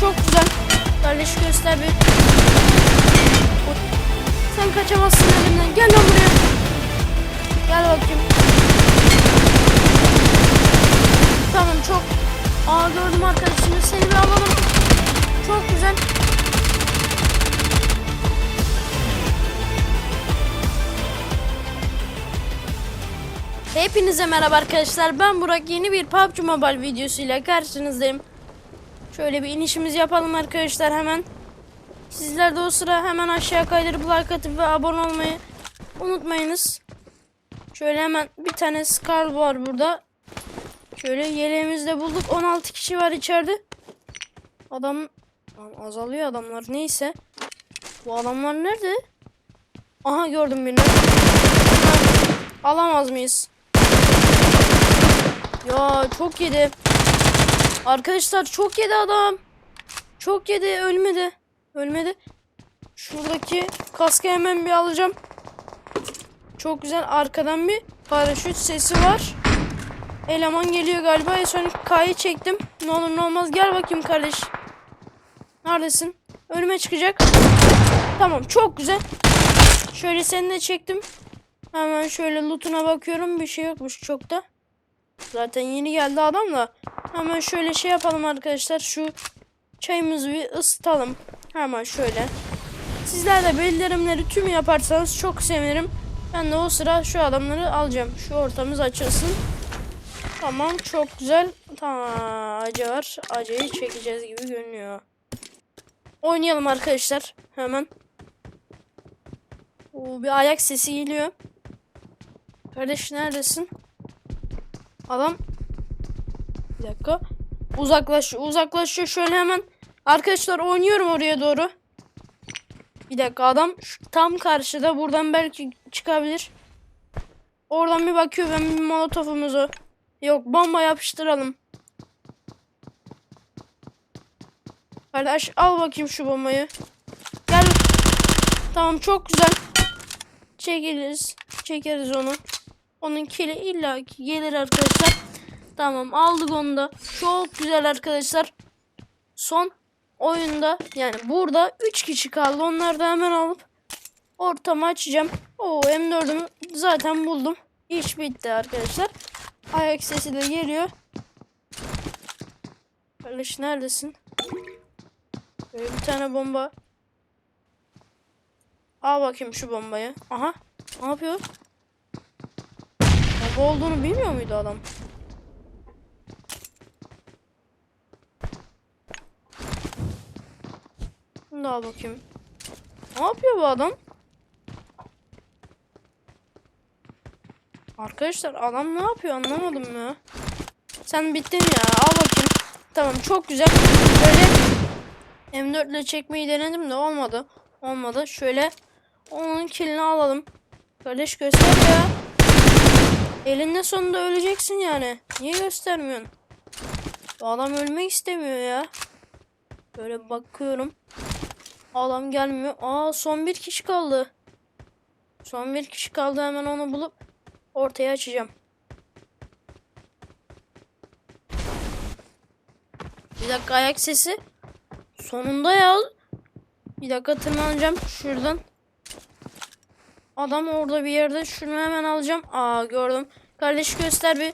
çok güzel. Kardeş göster bir. Sen kaçamazsın elimden. Gel lan buraya. Gel bakayım. Tamam çok. Aa gördüm arkadaşını. Seni bir alalım. Çok güzel. Hepinize merhaba arkadaşlar. Ben Burak. Yeni bir PUBG Mobile videosuyla karşınızdayım. Şöyle bir inişimizi yapalım arkadaşlar hemen. Sizler de o sıra hemen aşağı kaydırıp like atıp ve abone olmayı unutmayınız. Şöyle hemen bir tane Scar var burada. Şöyle yeleğimizi bulduk. 16 kişi var içeride. Adam azalıyor adamlar. Neyse. Bu adamlar nerede? Aha gördüm birini. Alamaz mıyız? Ya çok yedi. Arkadaşlar çok yedi adam. Çok yedi ölmedi. Ölmedi. Şuradaki kaskı hemen bir alacağım. Çok güzel arkadan bir paraşüt sesi var. Eleman geliyor galiba. En son K'yı çektim. Ne olur ne olmaz gel bakayım kardeş. Neredesin? Önüme çıkacak. Tamam çok güzel. Şöyle seni de çektim. Hemen şöyle lootuna bakıyorum. Bir şey yokmuş çok da. Zaten yeni geldi adam da. Hemen şöyle şey yapalım arkadaşlar. Şu çayımızı bir ısıtalım. Hemen şöyle. Sizler de bildirimleri tüm yaparsanız çok sevinirim. Ben de o sıra şu adamları alacağım. Şu ortamız açılsın. Tamam çok güzel. Tamam acı var. Acıyı çekeceğiz gibi görünüyor. Oynayalım arkadaşlar. Hemen. Oo, bir ayak sesi geliyor. Kardeş neredesin? Adam. Bir dakika. Uzaklaşıyor. Uzaklaşıyor. Şöyle hemen. Arkadaşlar oynuyorum oraya doğru. Bir dakika adam şu tam karşıda. Buradan belki çıkabilir. Oradan bir bakıyor. Ben bir molotofumuzu. Yok bomba yapıştıralım. Kardeş al bakayım şu bombayı. Gel. Tamam çok güzel. Çekeriz. Çekeriz onu. Onun kili illa ki gelir arkadaşlar. Tamam aldık onu da. Çok güzel arkadaşlar. Son oyunda yani burada 3 kişi kaldı. Onları da hemen alıp ortamı açacağım. Oo M4'ümü zaten buldum. İş bitti arkadaşlar. Ayak sesi de geliyor. Kardeş neredesin? Böyle bir tane bomba. Al bakayım şu bombayı. Aha. Ne yapıyor? Olduğunu bilmiyor muydu adam? Bunu da al bakayım. Ne yapıyor bu adam? Arkadaşlar adam ne yapıyor anlamadım ya. Sen bittin ya al bakayım. Tamam çok güzel. Böyle M4 ile çekmeyi denedim de olmadı. Olmadı. Şöyle onun kilini alalım. Kardeş göster ya. Elinde sonunda öleceksin yani. Niye göstermiyorsun? Bu adam ölmek istemiyor ya. Böyle bakıyorum. Adam gelmiyor. Aa son bir kişi kaldı. Son bir kişi kaldı. Hemen onu bulup ortaya açacağım. Bir dakika ayak sesi. Sonunda ya. Bir dakika tırmanacağım şuradan. Adam orada bir yerde. Şunu hemen alacağım. Aa gördüm. Kardeş göster bir.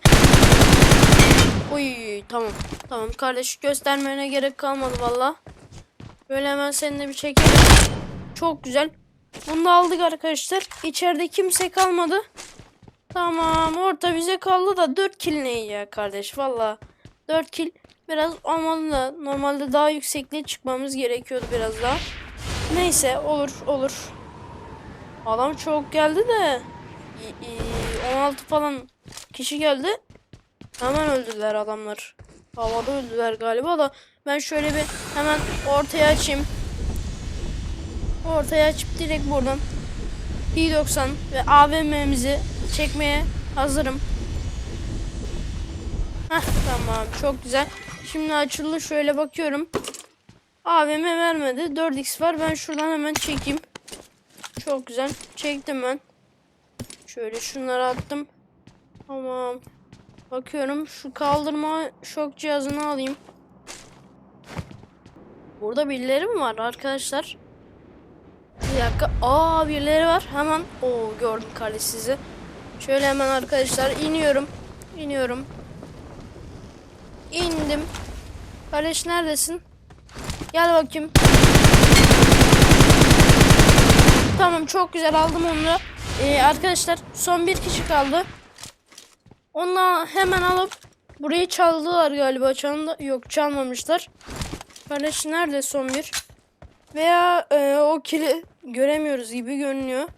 Uy tamam. Tamam kardeş göstermene gerek kalmadı valla. Böyle hemen seninle bir çekelim. Çok güzel. Bunu da aldık arkadaşlar. İçeride kimse kalmadı. Tamam orta bize kaldı da 4 kill ne ya kardeş valla. 4 kill biraz olmalı da normalde daha yüksekliğe çıkmamız gerekiyordu biraz daha. Neyse olur olur. Adam çok geldi de i- i- 16 falan kişi geldi. Hemen öldüler adamlar. Havada öldüler galiba da ben şöyle bir hemen ortaya açayım. Ortaya açıp direkt buradan P90 ve AVM'mizi çekmeye hazırım. Heh tamam çok güzel. Şimdi açıldı şöyle bakıyorum. AVM vermedi. 4x var. Ben şuradan hemen çekeyim. Çok güzel. Çektim ben. Şöyle şunları attım. Tamam. Bakıyorum şu kaldırma şok cihazını alayım. Burada birileri mi var arkadaşlar? Bir dakika. Aa birileri var. Hemen. Oo gördüm kardeş sizi. Şöyle hemen arkadaşlar iniyorum. İniyorum. İndim. Kardeş neredesin? Gel bakayım. Tamam çok güzel aldım onu. Ee, arkadaşlar son bir kişi kaldı. Onunla hemen alıp burayı çaldılar galiba. Çaldı yok çalmamışlar. Kardeş nerede son bir? Veya e, o kili göremiyoruz gibi görünüyor.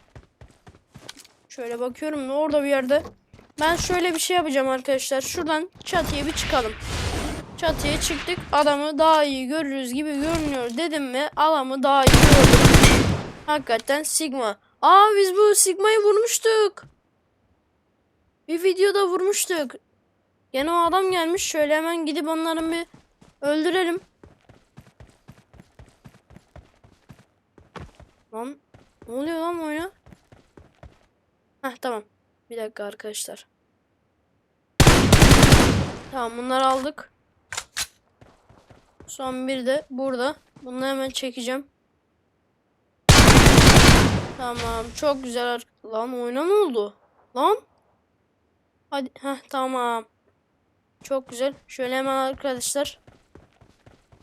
Şöyle bakıyorum da orada bir yerde. Ben şöyle bir şey yapacağım arkadaşlar. Şuradan çatıya bir çıkalım. Çatıya çıktık. Adamı daha iyi görürüz gibi görünüyor dedim mi? Adamı daha iyi gördüm. Hakikaten Sigma. Aa biz bu Sigma'yı vurmuştuk. Bir videoda vurmuştuk. Gene o adam gelmiş. Şöyle hemen gidip onların bir öldürelim. Lan ne oluyor lan oyuna? Heh tamam. Bir dakika arkadaşlar. Tamam bunları aldık. Son bir de burada. Bunu hemen çekeceğim. Tamam çok güzel. Lan oyuna ne oldu? Lan. Hadi heh tamam. Çok güzel. Şöyle hemen arkadaşlar.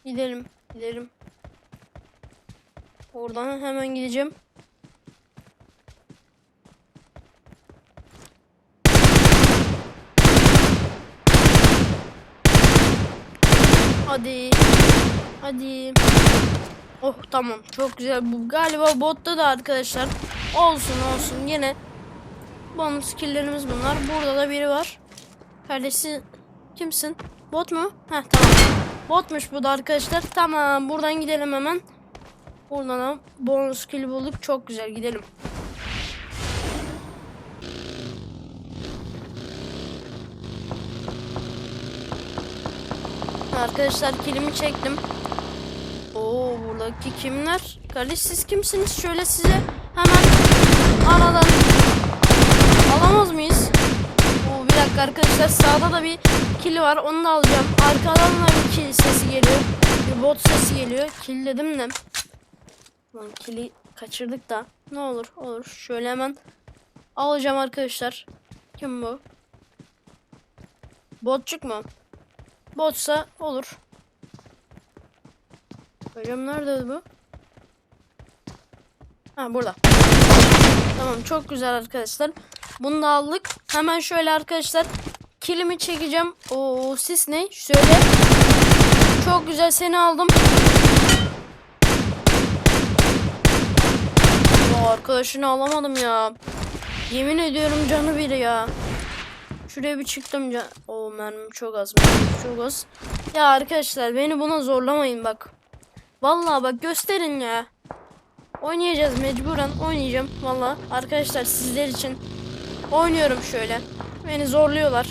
Gidelim. Gidelim. Oradan hemen gideceğim. Hadi. Hadi. Oh tamam çok güzel. Bu galiba botta da arkadaşlar. Olsun olsun yine. Bonus skill'lerimiz bunlar. Burada da biri var. Kardeşi kimsin? Bot mu? Heh tamam. Botmuş bu da arkadaşlar. Tamam buradan gidelim hemen. Buradan da bonus skill bulduk. Çok güzel gidelim. Arkadaşlar kilimi çektim. Buradaki kimler? Kardeş siz kimsiniz? Şöyle size hemen aradan alamaz mıyız? Oo bir dakika arkadaşlar sağda da bir kili var onu da alacağım. Arkadan da bir kill sesi geliyor. Bir bot sesi geliyor. Kill dedim de. Lan kili kaçırdık da. Ne olur olur. Şöyle hemen alacağım arkadaşlar. Kim bu? Botçuk mu? Botsa olur. Hocam nerede bu? Ha burada. Tamam çok güzel arkadaşlar. Bunu da aldık. Hemen şöyle arkadaşlar kilimi çekeceğim. Oo siz ne? Şöyle. Çok güzel seni aldım. O arkadaşını alamadım ya. Yemin ediyorum canı biri ya. Şuraya bir çıktım. O mermim çok az. Mermim çok az. Ya arkadaşlar beni buna zorlamayın bak. Vallahi bak gösterin ya. Oynayacağız mecburen oynayacağım valla. Arkadaşlar sizler için oynuyorum şöyle. Beni zorluyorlar.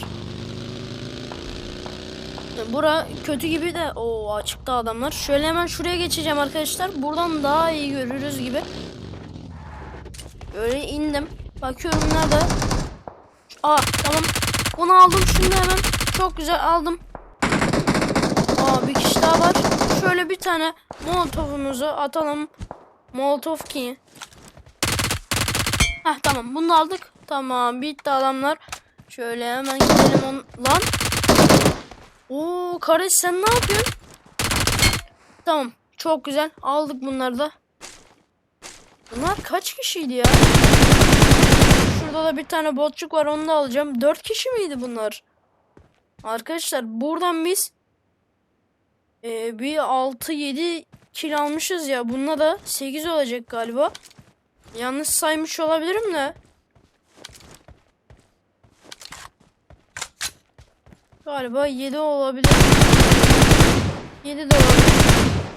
Bura kötü gibi de o açıkta adamlar. Şöyle hemen şuraya geçeceğim arkadaşlar. Buradan daha iyi görürüz gibi. Böyle indim. Bakıyorum nerede? Aa tamam. Bunu aldım şimdi hemen. Çok güzel aldım. Var. Şöyle bir tane molotofumuzu atalım. Molotov ki. Heh tamam bunu aldık. Tamam bitti adamlar. Şöyle hemen gidelim on... Lan. Oo kardeş sen ne yapıyorsun? Tamam çok güzel aldık bunları da. Bunlar kaç kişiydi ya? Şurada da bir tane botçuk var onu da alacağım. 4 kişi miydi bunlar? Arkadaşlar buradan biz e, bir 6-7 kill almışız ya. Bununla da 8 olacak galiba. Yanlış saymış olabilirim de. Galiba 7 olabilir. 7 de olabilir.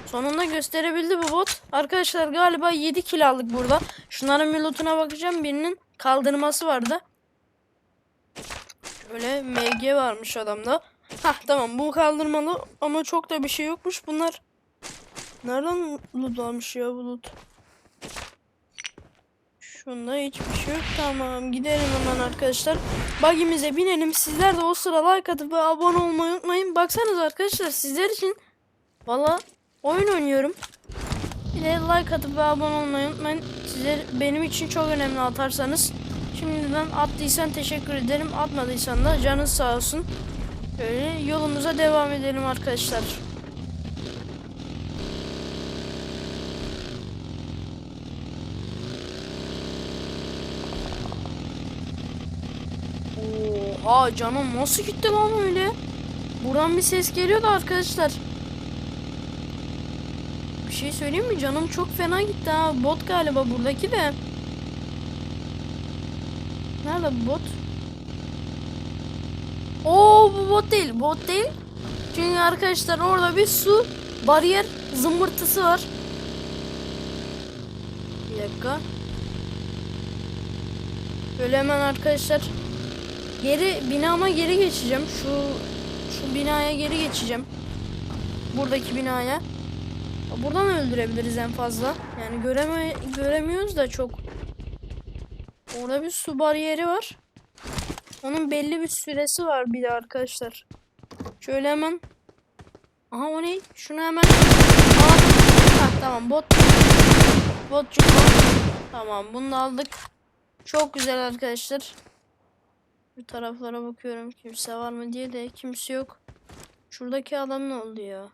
Sonunda gösterebildi bu bot. Arkadaşlar galiba 7 kill aldık burada. Şunların bir lootuna bakacağım. Birinin kaldırması vardı. Şöyle MG varmış adamda. Hah tamam bu kaldırmalı ama çok da bir şey yokmuş. Bunlar nereden loot almış ya bu loot? Şunda hiçbir şey yok. Tamam gidelim hemen arkadaşlar. Bug'imize binelim. Sizler de o sıra like atıp abone olmayı unutmayın. Baksanız arkadaşlar sizler için valla oyun oynuyorum. Bir de like atıp abone olmayı unutmayın. Size benim için çok önemli atarsanız. Şimdiden attıysan teşekkür ederim. Atmadıysan da canın sağ olsun. Böyle yolumuza devam edelim arkadaşlar. Oha canım nasıl gitti lan öyle? Buradan bir ses geliyordu arkadaşlar. Bir şey söyleyeyim mi? Canım çok fena gitti ha. Bot galiba buradaki de. Nerede bot? Bu bot değil. Bot değil. Çünkü arkadaşlar orada bir su bariyer zımbırtısı var. Bir dakika. Böyle hemen arkadaşlar geri binama geri geçeceğim. Şu şu binaya geri geçeceğim. Buradaki binaya. Buradan öldürebiliriz en fazla. Yani göreme göremiyoruz da çok. Orada bir su bariyeri var. Onun belli bir süresi var bir de arkadaşlar. Şöyle hemen. Aha o ne? Şunu hemen. Aa, tamam bot. Bot. Tamam bunu da aldık. Çok güzel arkadaşlar. Bu taraflara bakıyorum kimse var mı diye de kimse yok. Şuradaki adam ne oldu ya?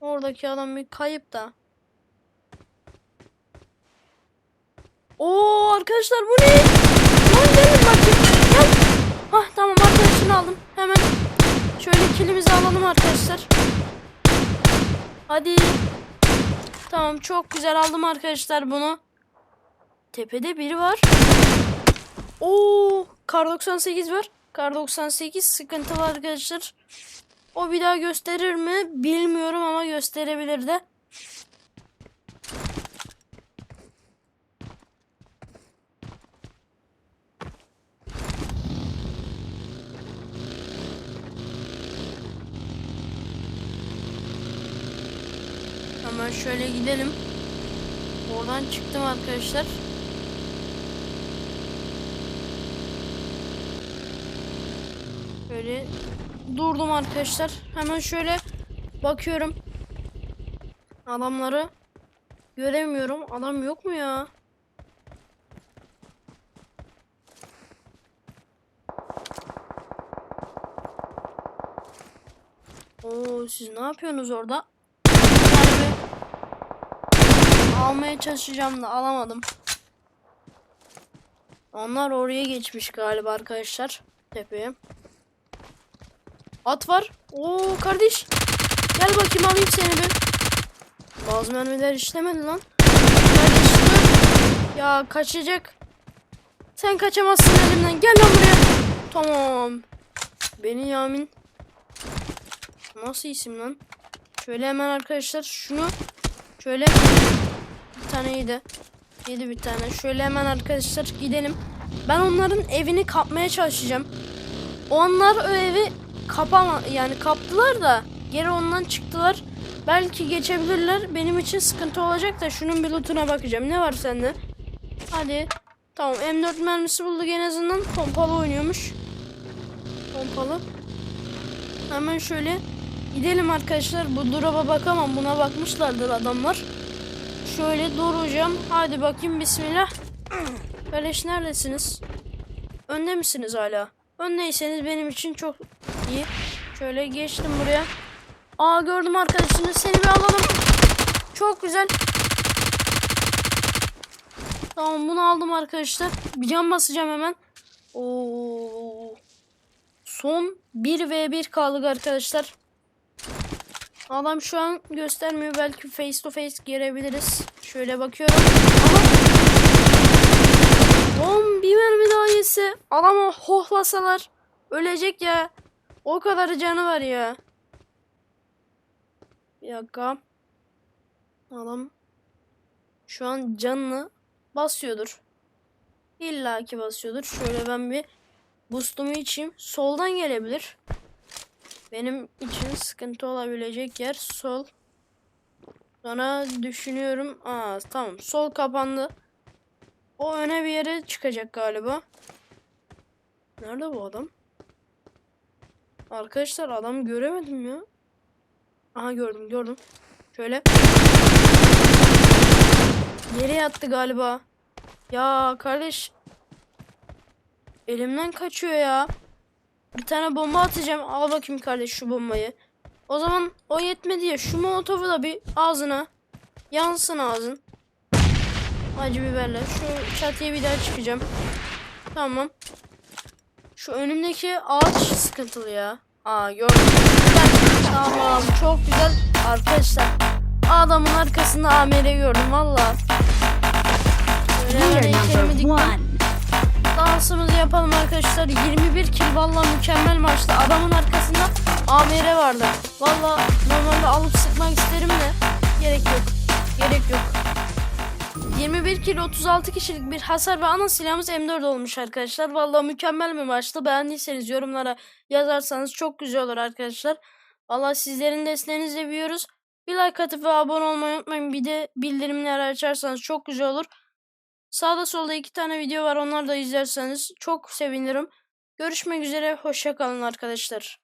Oradaki adam bir kayıp da. Oo arkadaşlar bu ne? Gelin bakayım. Gel. Hah tamam arkadaşını aldım. Hemen şöyle kilimizi alalım arkadaşlar. Hadi. Tamam çok güzel aldım arkadaşlar bunu. Tepede biri var. Oo kar 98 var. Kar 98 sıkıntılı arkadaşlar. O bir daha gösterir mi bilmiyorum ama gösterebilir de. Hemen şöyle gidelim. Oradan çıktım arkadaşlar. Böyle durdum arkadaşlar. Hemen şöyle bakıyorum. Adamları göremiyorum. Adam yok mu ya? Oo siz ne yapıyorsunuz orada? Yani almaya çalışacağım da alamadım. Onlar oraya geçmiş galiba arkadaşlar. Tepeye. At var. Oo kardeş. Gel bakayım alayım seni bir. Bazı mermiler işlemedi lan. Kardeş. Ya kaçacak. Sen kaçamazsın elimden. Gel lan buraya. Tamam. Beni Yamin. Nasıl isim lan? Şöyle hemen arkadaşlar şunu şöyle tane yedi. Yedi bir tane. Şöyle hemen arkadaşlar gidelim. Ben onların evini kapmaya çalışacağım. Onlar o evi kapama yani kaptılar da geri ondan çıktılar. Belki geçebilirler. Benim için sıkıntı olacak da şunun bir lootuna bakacağım. Ne var sende? Hadi. Tamam M4 mermisi bulduk en azından. Pompalı oynuyormuş. Pompalı. Hemen şöyle gidelim arkadaşlar. Bu drop'a bakamam. Buna bakmışlardır adamlar. Şöyle duracağım. Hadi bakayım bismillah. Beleş neredesiniz? Önde misiniz hala? Öndeyseniz benim için çok iyi. Şöyle geçtim buraya. Aa gördüm arkadaşını. Seni bir alalım. Çok güzel. Tamam bunu aldım arkadaşlar. Bir can basacağım hemen. Oo. Son 1v1 kaldık arkadaşlar. Adam şu an göstermiyor. Belki face to face girebiliriz. Şöyle bakıyorum. Ama Oğlum bir mermi daha yese. Adamı hohlasalar. Ölecek ya. O kadar canı var ya. Bir dakika. Adam şu an canını basıyordur. İlla ki basıyordur. Şöyle ben bir boost'umu içeyim. Soldan gelebilir. Benim için sıkıntı olabilecek yer sol. Sonra düşünüyorum. Aa tamam. Sol kapandı. O öne bir yere çıkacak galiba. Nerede bu adam? Arkadaşlar adam göremedim ya. Aha gördüm gördüm. Şöyle. Yere yattı galiba. Ya kardeş. Elimden kaçıyor ya. Bir tane bomba atacağım. Al bakayım kardeş şu bombayı. O zaman o yetmedi ya. Şu molotofu da bir ağzına. Yansın ağzın. Acı biberle. Şu çatıya bir daha çıkacağım. Tamam. Şu önümdeki ağaç sıkıntılı ya. Aa gördüm. Tamam çok güzel. Arkadaşlar adamın arkasında AMR gördüm valla. Böyle We are Dansımızı yapalım arkadaşlar. 21 kill valla mükemmel maçtı. Adamın arkasında AMR vardı. Valla normalde alıp sıkmak isterim de gerek yok. Gerek yok. 21 kill 36 kişilik bir hasar ve ana silahımız M4 olmuş arkadaşlar. Valla mükemmel bir maçtı. Beğendiyseniz yorumlara yazarsanız çok güzel olur arkadaşlar. Valla sizlerin desteğinizle büyüyoruz. Bir like atıp ve abone olmayı unutmayın. Bir de bildirimleri açarsanız çok güzel olur. Sağda solda iki tane video var. Onları da izlerseniz çok sevinirim. Görüşmek üzere. Hoşça kalın arkadaşlar.